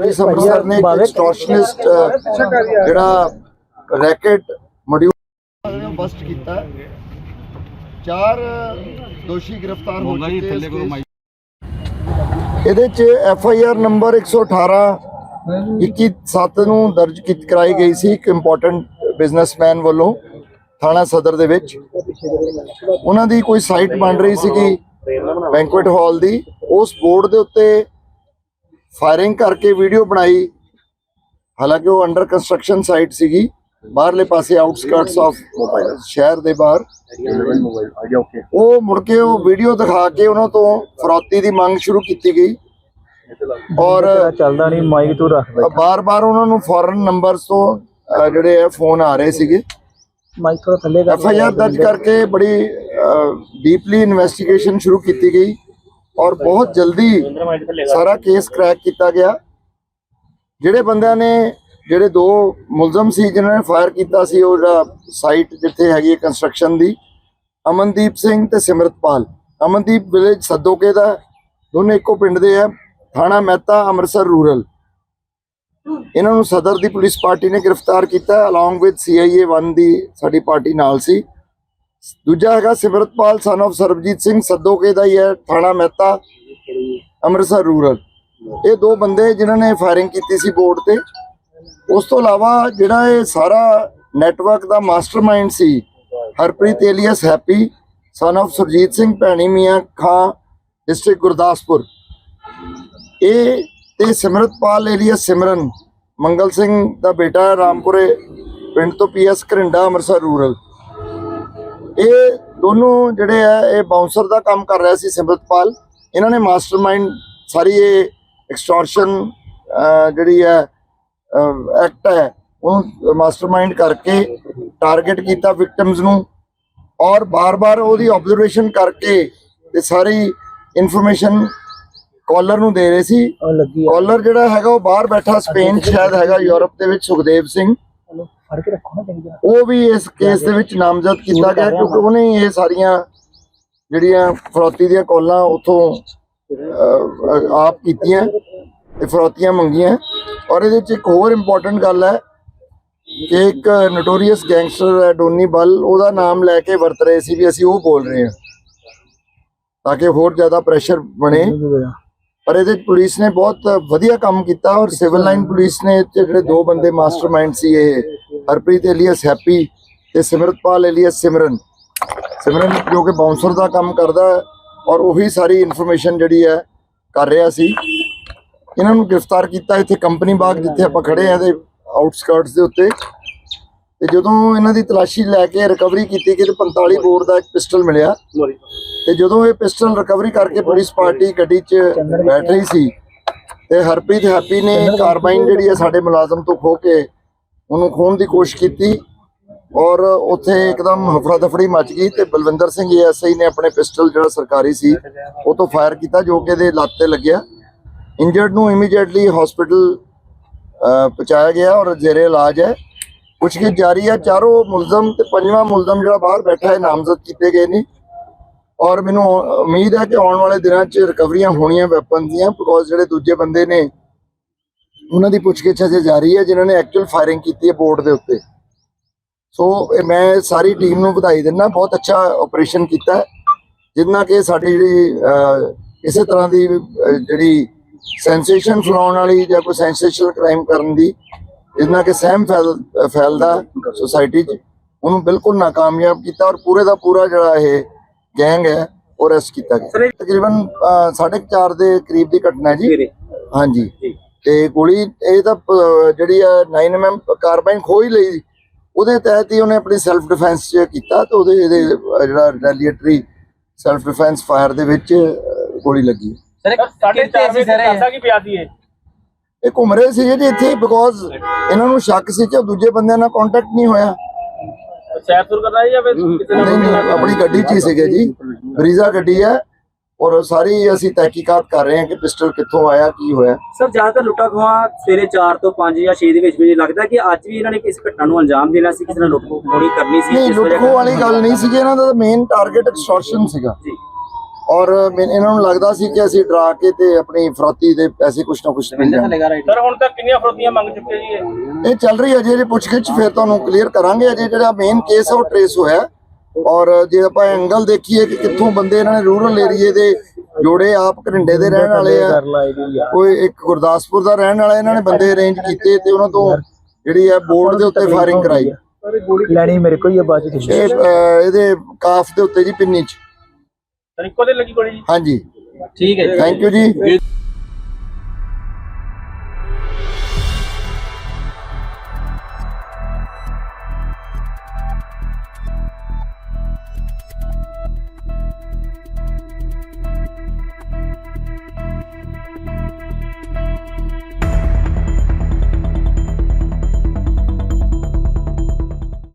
Police ਅਫਸਰ ਨੇ ਐਕਸਟੋਰਸ਼ਨਿਸਟ ਜਿਹੜਾ ਰੈਕਟ ਮੋਡਿਊਲ ਬਸਟ ਕੀਤਾ। ਚਾਰ ਦੋਸ਼ੀ ਗ੍ਰਿਫਤਾਰ ਹੋ ਚੁੱਕੇ ਇਹਦੇ ਚ ਐਫ ਆਈ ਆਰ ਨੰਬਰ 118 21/7 ਨੂੰ ਦਰਜ ਕੀਤੀ ਕਰਾਈ ਗਈ ਸੀ ਇੱਕ ਇੰਪੋਰਟੈਂਟ ਬਿਜ਼ਨਸਮੈਨ ਵੱਲੋਂ ਥਾਣਾ ਸਦਰ ਦੇ ਵਿੱਚ। ਉਹਨਾਂ ਦੀ ਕੋਈ ਸਾਈਟ ਬਣ ਰਹੀ ਸੀਗੀ ਬੈਂਕੁਏਟ ਹਾਲ ਦੀ। ਉਸ ਬੋਰਡ ਦੇ ਉੱਤੇ ਫਾਇਰਿੰਗ ਕਰਕੇ ਵੀਡੀਓ ਬਣਾਈ। ਹਾਲਾਂਕਿ ਉਹ ਅੰਡਰ ਕੰਸਟਰਕਸ਼ਨ ਸਾਈਟ ਸੀਗੀ। ਬਾਹਰਲੇ ਪਾਸੇ ਆਊਟਸਕਰਟਸ ਆਫ ਸ਼ਹਿਰ ਦੇ ਬਾਹਰ। ਉਹ ਮੁੜ ਕੇ ਉਹ ਵੀਡੀਓ ਦਿਖਾ ਕੇ ਉਹਨਾਂ ਤੋਂ ਫਰੌਤੀ ਦੀ ਮੰਗ ਸ਼ੁਰੂ ਕੀਤੀ ਗਈ। ਔਰ ਚੱਲਦਾ ਨਹੀਂ ਮਾਈਕ ਤੂੰ ਰੱਖ ਬਾਰ-ਬਾਰ ਉਹਨਾਂ ਨੂੰ ਫੋਰਨ ਨੰਬਰਸ ਤੋਂ ਜਿਹੜੇ ਫੋਨ ਆ ਰਹੇ ਸੀਗੇ। ਮਾਈਕ ਥੋੜਾ ਥੱਲੇ ਐਫ ਆਈ ਆਰ ਦਰਜ ਕਰਕੇ ਬੜੀ ਡੀਪਲੀ ਇਨਵੈਸਟੀਗੇਸ਼ਨ ਸ਼ੁਰੂ ਕੀਤੀ ਗਈ। ਔਰ ਬਹੁਤ ਜਲਦੀ ਸਾਰਾ ਕੇਸ ਕ੍ਰੈਕ ਕੀਤਾ ਗਿਆ। ਜਿਹੜੇ ਬੰਦਿਆਂ ਨੇ, ਜਿਹੜੇ ਦੋ ਮੁਲਜ਼ਮ ਸੀ, ਜਿਨ੍ਹਾਂ ਨੇ ਫਾਇਰ ਕੀਤਾ ਸੀ, ਉਹ ਜਿਹੜਾ ਸਾਈਟ ਜਿੱਥੇ ਹੈਗੀ ਕੰਸਟਰਕਸ਼ਨ ਦੀ, ਅਮਨਦੀਪ ਸਿੰਘ ਤੇ ਸਿਮਰਤਪਾਲ। ਅਮਨਦੀਪ ਵਿਲੇਜ ਸੱਦੋਕੇ ਦਾ ਦੋਨੇ ਇੱਕੋ ਪਿੰਡ ਦੇ ਆ ਥਾਣਾ ਮਹਿਤਾ, ਅੰਮ੍ਰਿਤਸਰ ਰੂਰਲ ਇਹਨਾਂ ਨੂੰ ਸਦਰ ਦੀ ਪੁਲਿਸ ਪਾਰਟੀ ਨੇ ਗ੍ਰਿਫਤਾਰ ਕੀਤਾ ਅਲੋਂਗ ਵਿਦ ਸੀਆਈਏ 1 ਦੀ ਸਾਡੀ ਪਾਰਟੀ ਨਾਲ ਸੀ। ਦੂਜਾ ਹੈਗਾ ਸਿਮਰਤਪਾਲ ਸਨ of ਸਰਬਜੀਤ ਸਿੰਘ ਸੱਦੋਕੇ ਦਾ ਹੀ ਹੈ, ਥਾਣਾ ਮਹਿਤਾ, ਅੰਮ੍ਰਿਤਸਰ ਰੂਰਲ ਇਹ ਦੋ ਬੰਦੇ ਜਿਨ੍ਹਾਂ ਨੇ ਫਾਇਰਿੰਗ ਕੀਤੀ ਸੀ ਬੋਰਡ ਤੇ। ਉਸ ਤੋਂ ਇਲਾਵਾ ਜਿਹੜਾ ਇਹ ਸਾਰਾ ਨੈਟਵਰਕ ਦਾ mastermind C, Harpreet alias Happy son of Surjit Singh, Bhaini Mian Khan district Gurdaspur. ਇਹ ਤੇ ਸਿਮਰਤਪਾਲ ਏਲੀਅਸ ਸਿਮਰਨ, ਮੰਗਲ ਸਿੰਘ ਦਾ ਬੇਟਾ ਰਾਮਪੁਰੇ, ਪਿੰਡ ਤੋਂ ਪੀਐਸ ਘਰਿੰਡਾ, ਅੰਮ੍ਰਿਤਸਰ ਰੂਰਲ ਇਹ ਦੋਨੋਂ ਜਿਹੜੇ ਆ ਇਹ ਬਾਉਂਸਰ ਦਾ ਕੰਮ ਕਰ ਰਿਹਾ ਸੀ ਸਿਮਰਤਪਾਲ ਇਹਨਾਂ ਨੇ ਮਾਸਟਰਮਾਈਂਡ ਸਾਰੀ ਇਹ ਐਕਸਟੋਰਸ਼ਨ ਜਿਹੜੀ ਹੈ ਐਕਟ ਹੈ ਉਹਨੂੰ ਮਾਸਟਰਮਾਈਂਡ ਕਰਕੇ ਟਾਰਗੇਟ ਕੀਤਾ ਵਿਕਟਮਸ ਨੂੰ। ਔਰ ਬਾਰ-ਬਾਰ ਉਹਦੀ ਆਬਜ਼ਰਵੇਸ਼ਨ ਕਰਕੇ ਤੇ ਸਾਰੀ ਇਨਫੋਰਮੇਸ਼ਨ ਕਾਲਰ ਨੂੰ ਦੇ ਰਹੇ ਸੀ। ਉਹ ਕਾਲਰ ਜਿਹੜਾ ਹੈਗਾ ਉਹ ਬਾਹਰ ਬੈਠਾ ਸਪੇਨ ਸ਼ਾਇਦ ਹੈਗਾ ਯੂਰਪ ਦੇ ਵਿੱਚ ਸੁਖਦੇਵ ਸਿੰਘ। ਫੜ ਕੇ ਰੱਖੋ ਨਾ ਚੰਗੀ ਉਹ ਵੀ ਇਸ ਕੇਸ ਦੇ ਵਿੱਚ ਨਾਮਜ਼ਦ ਕੀਤਾ ਗਿਆ ਕਿਉਂਕਿ ਉਹਨੇ ਹੀ ਇਹ ਸਾਰੀਆਂ ਜਿਹੜੀਆਂ ਫਰੌਤੀ ਦੀਆਂ ਕਾਲਾਂ ਉਥੋਂ ਆਪ ਕੀਤੀਆਂ ਤੇ ਫਰੌਤੀਆਂ ਮੰਗੀਆਂ। ਔਰ ਇਹਦੇ ਵਿੱਚ ਇੱਕ ਹੋਰ ਇੰਪੋਰਟੈਂਟ ਗੱਲ ਹੈ ਕਿ ਇੱਕ ਨੋਟੋਰੀਅਸ ਗੈਂਗਸਟਰ ਹੈ ਡੋਨੀ ਬਲ ਉਹਦਾ ਨਾਮ ਲੈ ਕੇ ਵਰਤ ਰਹੇ ਸੀ ਵੀ ਅਸੀਂ ਉਹ ਬੋਲ ਰਹੇ ਹਾਂ ਤਾਂ ਕਿ ਹੋਰ ਜ਼ਿਆਦਾ ਪ੍ਰੈਸ਼ਰ ਬਣੇ। ਪਰ ਇਹਦੇ ਪੁਲਿਸ ਨੇ ਬਹੁਤ ਵਧੀਆ ਕੰਮ ਕੀਤਾ ਔਰ ਸਿਵਲ ਲਾਈਨ ਪੁਲਿਸ ਨੇ ਜਿਹੜੇ ਦੋ ਬੰਦੇ ਮਾਸਟਰਮਾਈਂਡ ਸੀ ਇਹ ਹਰਪ੍ਰੀਤ ਏਲੀਅਸ ਹੈਪੀ ਤੇ ਸਿਮਰਤਪਾਲ ਏਲੀਅਸ ਸਿਮਰਨ। ਸਿਮਰਨ ਜੋ ਕਿ ਬਾਉਂਸਰ ਦਾ ਕੰਮ ਕਰਦਾ ਹੈ ਔਰ ਉਹੀ ਸਾਰੀ ਇਨਫੋਰਮੇਸ਼ਨ ਜਿਹੜੀ ਹੈ ਕਰ ਰਿਹਾ ਸੀ। ਇਹਨਾਂ ਨੂੰ ਗ੍ਰਿਫਤਾਰ ਕੀਤਾ ਇੱਥੇ ਕੰਪਨੀ ਬਾਗ ਜਿੱਥੇ ਆਪਾਂ ਖੜੇ ਆ ਦੇ ਆਊਟਸਕਰਟਸ ਦੇ ਉੱਤੇ। ਤੇ ਜਦੋਂ ਇਹਨਾਂ ਦੀ ਤਲਾਸ਼ੀ ਲੈ ਕੇ ਰਿਕਵਰੀ ਕੀਤੀ ਕਿ 45 ਬੋਰ ਦਾ ਇੱਕ ਪਿਸਟਲ ਮਿਲਿਆ। ਤੇ ਜਦੋਂ ਇਹ ਪਿਸਟਲ ਰਿਕਵਰੀ ਕਰਕੇ ਪੁਲਿਸ ਪਾਰਟੀ ਗੱਡੀ 'ਚ ਬੈਠ ਰਹੀ ਸੀ ਤੇ ਹਰਪ੍ਰੀਤ ਹੈਪੀ ਨੇ ਕਾਰਬਾਈਨ ਜਿਹੜੀ ਹੈ ਸਾਡੇ ਮੁਲਾਜ਼ਮ ਤੋਂ ਖੋ ਕੇ ਉਹਨੂੰ ਖੋਣ ਦੀ ਕੋਸ਼ਿਸ਼ ਕੀਤੀ ਔਰ ਉੱਥੇ ਇੱਕਦਮ ਹਫੜਾ ਦਫੜੀ ਮਚ ਗਈ ਤੇ ਬਲਵਿੰਦਰ ਸਿੰਘ ਐਸਆਈ ਨੇ ਆਪਣੇ ਪਿਸਟਲ ਜਿਹੜਾ ਸਰਕਾਰੀ ਸੀ, ਉਹ ਤੋਂ ਫਾਇਰ ਕੀਤਾ ਜੋ ਕਿ ਇਹਦੇ ਲੱਤ ਤੇ ਲੱਗਿਆ। ਇੰਜਰਡ ਨੂੰ ਇਮੀਡੀਏਟਲੀ ਹਸਪੀਟਲ ਪਹੁੰਚਾਇਆ ਗਿਆ ਔਰ ਜੇਰੇ ਇਲਾਜ ਹੈ। ਪੁੱਛਗਿੱਛ ਜਾਰੀ ਹੈ। ਚਾਰੋਂ ਮੁਲਜ਼ਮ ਤੇ ਪੰਜਵਾਂ ਮੁਲਜ਼ਮ ਜਿਹੜਾ ਬਾਹਰ ਬੈਠਾ ਹੈ, ਨਾਮਜ਼ਦ ਕੀਤੇ ਗਏ ਨੇ। ਔਰ ਮੈਨੂੰ ਉਮੀਦ ਹੈ ਕਿ ਆਉਣ ਵਾਲੇ ਦਿਨਾਂ 'ਚ ਰਿਕਵਰੀਆਂ ਹੋਣੀਆਂ ਵੈਪਨ ਦੀਆਂ ਬਿਕੋਜ਼ ਜਿਹੜੇ ਦੂਜੇ ਬੰਦੇ ਨੇ ਉਹਨਾਂ ਦੀ ਪੁੱਛਗਿੱਛ ਅਜੇ ਜਾਰੀ ਹੈ ਜਿਨ੍ਹਾਂ ਨੇ ਐਕਚੁਅਲ ਫਾਇਰਿੰਗ ਕੀਤੀ ਹੈ ਬੋਰਡ ਦੇ ਉੱਤੇ। ਸੋ ਮੈਂ ਸਾਰੀ ਟੀਮ ਨੂੰ ਵਧਾਈ ਦਿੰਦਾ ਬਹੁਤ ਅੱਛਾ ਆਪਰੇਸ਼ਨ ਕੀਤਾ ਜਿੰਨਾ ਕਿ ਸਾਡੀ ਜਿਹੜੀ ਕਿਸੇ ਤਰ੍ਹਾਂ ਦੀ ਜਿਹੜੀ ਸੈਂਸੇਸ਼ਨ ਫਲਾਉਣ ਵਾਲੀ ਜਾਂ ਕੋਈ ਸੈਂਸੇਸ਼ਨਲ ਕ੍ਰਾਈਮ ਕਰਨ ਦੀ ਜਿੰਨਾ ਕਿ ਸਹਿਮ ਫੈਲ ਫੈਲਦਾ ਸੋਸਾਇਟੀ 'ਚ ਉਹਨੂੰ ਬਿਲਕੁਲ ਨਾਕਾਮਯਾਬ ਕੀਤਾ ਔਰ ਪੂਰੇ ਦਾ ਪੂਰਾ ਜਿਹੜਾ ਇਹ ਗੈਂਗ ਹੈ ਉਹ ਅਰੈਸਟ ਕੀਤਾ ਗਿਆ। ਤਕਰੀਬਨ 4:30 ਦੇ ਕਰੀਬ ਦੀ ਘਟਨਾ ਜੀ। ਹਾਂਜੀ। ਤੇ ਗੋਲੀ ਇਹ ਤਾਂ ਜਿਹੜੀ ਹੈ 9mm ਕਾਰਬਾਈਨ ਖੋਹ ਹੀ ਲਈ। ਉਹਦੇ ਤਹਿਤ ਹੀ ਉਹਨੇ ਆਪਣੀ ਸੈਲਫ ਡਿਫੈਂਸ ਚ ਕੀਤਾ ਤੇ ਉਹਦੇ ਇਹਦੇ ਅਹ, ਜਿਹੜਾ ਰਿਟੈਲੀਏਟਰੀ ਸੈਲਫ ਡਿਫੈਂਸ ਫਾਇਰ ਦੇ ਵਿੱਚ ਅਹ, ਗੋਲੀ ਲੱਗੀ। ਸਰ ਸਾਢੇ ਚਾਰ ਵਜੇ ਦੱਸਾ ਕੀ ਪਿਆ ਸੀ ਇਹ ਇਹ ਘੁੰਮ ਰਹੇ ਸੀ ਜੀ ਇੱਥੇ ਬਿਕੋਜ਼ ਇਹਨਾਂ ਨੂੰ ਸ਼ੱਕ ਸੀ ਕਿ ਦੂਜੇ ਬੰਦਿਆਂ ਨਾਲ ਕੰਟੈਕਟ ਨਹੀਂ ਹੋਇਆ। ਸੈਰ ਸੁਰ ਕਰਨਾ ਜਾਂ ਫਿਰ ਕਿਸੇ ਨਹੀਂ ਨਹੀਂ ਆਪਣੀ ਗੱਡੀ 'ਚ ਹੀ ਸੀਗੇ ਜੀ। ਬਰੀਜ਼ਾ ਗੱਡੀ ਹੈ ਔਰ ਸਾਰੀ ਅਸੀਂ ਤਹਿਕੀਕਾਤ ਕਰ ਰਹੇ ਹਾਂ ਕਿ ਪਿਸਟਲ ਕਿੱਥੋਂ ਆਇਆ ਕੀ ਹੋਇਆ। ਸਰ ਜ਼ਿਆਦਾਤਰ ਲੁੱਟਾਂ ਖੋਹਾਂ ਸਵੇਰੇ 4 ਤੋਂ 5 ਜਾਂ 6 ਦੇ ਵਿੱਚ ਵਿੱਚ ਲੱਗਦਾ ਕਿ ਅੱਜ ਵੀ ਇਹਨਾਂ ਨੇ ਇਸ ਘਟਨਾ ਨੂੰ ਅੰਜਾਮ ਦੇਣਾ ਸੀ ਕਿਸੇ ਨੇ ਲੁੱਟ ਖੋਹ ਹੋਣੀ ਕਰਨੀ ਸੀ ਨਹੀਂ ਵਜ੍ਹਾ ਲੁੱਟਖੋ ਵਾਲੀ ਗੱਲ ਨਹੀਂ ਸੀਗੀ ਇਹਨਾਂ ਦਾ ਮੇਨ ਟਾਰਗੇਟ ਐਕਸਟੋਰਸ਼ਨ ਸੀਗਾ। ਜੀ। ਔਰ ਮੈਨੂੰ ਇਹਨਾਂ ਨੂੰ ਲੱਗਦਾ ਸੀ ਕਿ ਅਸੀਂ ਡਰਾ ਕੇ ਤੇ ਆਪਣੀ ਫਰੋਤੀ ਦੇ ਪੈਸੇ ਕੁਛ ਨਾ ਕੁਛ ਮਿਲ ਜਾਣ ਸਰ ਹੁਣ ਤੱਕ ਕਿੰਨੀਆਂ ਫਰੋਤੀਆਂ ਮੰਗ ਚੁੱਕੇ ਜੀ ਇਹ? ਇਹ ਚੱਲ ਰਹੀ ਹੈ ਅਜੇ ਜੇ ਪੁੱਛਗਿੱਛ ਫਿਰ ਤੁਹਾਨੂੰ ਕਲੀਅਰ ਕਰਾਂਗੇ। ਅਜੇ ਜਿਹੜਾ ਮੇਨ ਕੇਸ ਹੈ ਉਹ ਟ੍ਰੇਸ ਹੋਇਆ। ਔਰ ਜੇ ਆਪਾਂ ਐਂਗਲ ਦੇਖੀਏ ਕਿ ਕਿੱਥੋਂ ਬੰਦੇ ਇਹਨਾਂ ਨੇ ਰੂਰਲ ਏਰੀਏ ਦੇ ਜੋੜੇ ਆਪ ਘਰਿੰਡੇ ਦੇ ਰਹਿਣ ਵਾਲੇ ਆ ਕੋਈ ਇੱਕ ਗੁਰਦਾਸਪੁਰ ਦਾ ਰਹਿਣ ਵਾਲਾ ਇਹਨਾਂ ਨੇ ਬੰਦੇ ਅਰੇਂਜ ਕੀਤੇ ਤੇ ਉਹਨਾਂ ਤੋਂ ਜਿਹੜੀ ਹੈ ਬੋਰਡ ਦੇ ਉੱਤੇ ਫਾਇਰਿੰਗ ਕਰਾਈ। ਲੈਣੀ ਮੇਰੇ ਕੋਲ ਹੀ ਆ ਬਾਅਦ ਚ ਤੁਸੀਂ ਇਹ ਅਹ, ਇਹਦੇ ਕਾਫ ਦੇ ਉੱਤੇ ਜੀ ਪਿੰਨੀ ਚ। ਸਰ ਇੱਕੋ ਦੇ ਲੱਗੀ ਗੋਲੀ ਜੀ? ਹਾਂਜੀ। ਠੀਕ ਹੈ ਥੈਂਕ ਯੂ ਜੀ।